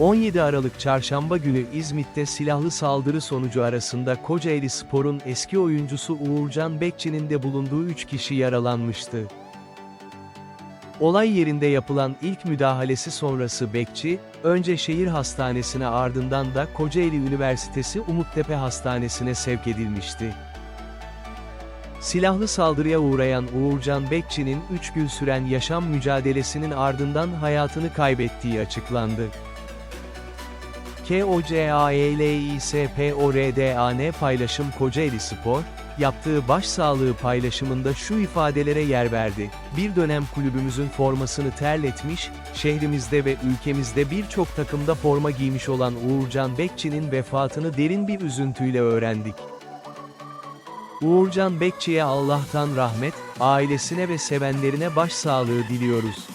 17 Aralık Çarşamba günü İzmit'te silahlı saldırı sonucu arasında Kocaeli Spor'un eski oyuncusu Uğurcan Bekçi'nin de bulunduğu 3 kişi yaralanmıştı. Olay yerinde yapılan ilk müdahalesi sonrası Bekçi, önce şehir hastanesine ardından da Kocaeli Üniversitesi Umuttepe Hastanesi'ne sevk edilmişti. Silahlı saldırıya uğrayan Uğurcan Bekçi'nin 3 gün süren yaşam mücadelesinin ardından hayatını kaybettiği açıklandı. KOCAELİSPORDAN paylaşım Kocaeli Spor, yaptığı başsağlığı paylaşımında şu ifadelere yer verdi. Bir dönem kulübümüzün formasını terletmiş, şehrimizde ve ülkemizde birçok takımda forma giymiş olan Uğurcan Bekçi'nin vefatını derin bir üzüntüyle öğrendik. Uğurcan Bekçi'ye Allah'tan rahmet, ailesine ve sevenlerine başsağlığı diliyoruz.